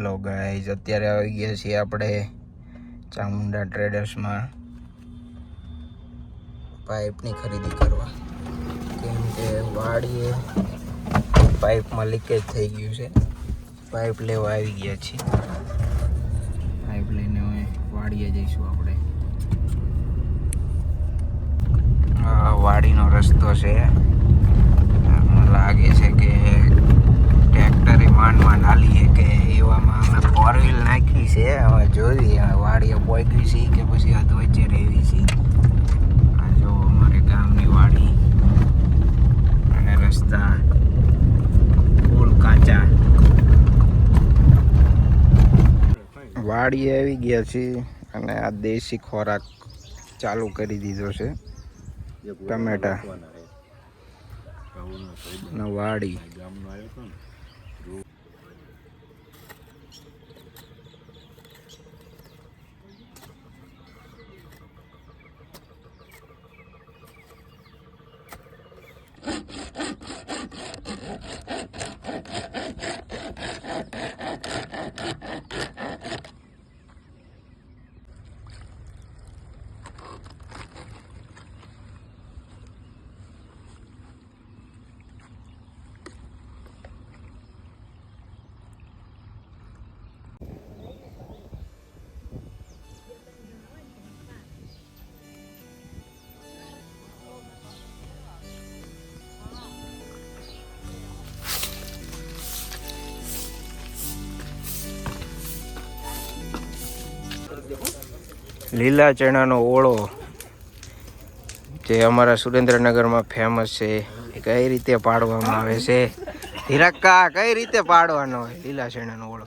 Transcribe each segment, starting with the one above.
Hello guys, અત્યારે આવી ગયા છીએ આપણે ચામુંડા ટ્રેડર્સમાં પાઇપની ખરીદી કરવા. કેમ કે વાડીએ પાઇપમાં લીકેજ થઈ ગયું છે. પાઇપ લેવા આવી ગયા છીએ. પાઇપ લઈને હવે વાડીએ જઈશું આપણે. આ વાડીનો રસ્તો છે. લાગે છે કે હવે જોઈ હવે વાડીએ પહોંચી છે કે પછી આ વચ્ચે રહેવી છે. આ જો અમારે ગામની વાડી અને રસ્તા ફૂલ કાચા. વાડીએ આવી ગયા છે અને આ દેશી ખોરાક ચાલુ કરી દીધો છે. ટમેટા. ને. લીલા ચણાનો ઓળો જે અમારા સુરેન્દ્રનગરમાં ફેમસ છે એ કઈ રીતે પાડવામાં આવે છે? હિરક્કા કઈ રીતે પાડવાનો હોય લીલા ચણાનો ઓળો?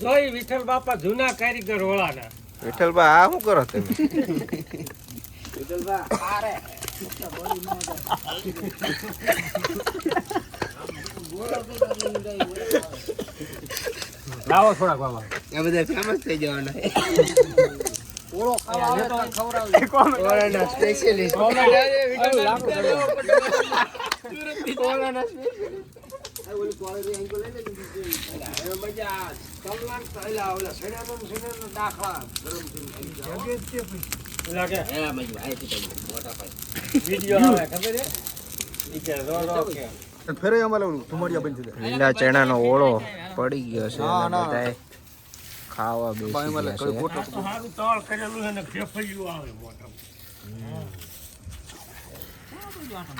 જોઈ વિઠ્ઠલ બાપા જૂના કારીગર વાળાના વિઠ્ઠલભાઈ આ શું કરો તમે? લાવો થોડાક બાબા. આ બધા ફેમસ થઈ જવાના. ઓળો ખાવા આવે ખબર હે ઈ સ્પેશિયલિસ્ટ રો રો કે ફેરે અમારે ધુમાડિયા બની છે લીલા ચણાનો ઓળો પડી ગયો છે બધાએ ખાવા બેસી ગયા છે. સારું તળ કરેલું છે ને ફેફૈયું આવે મોટા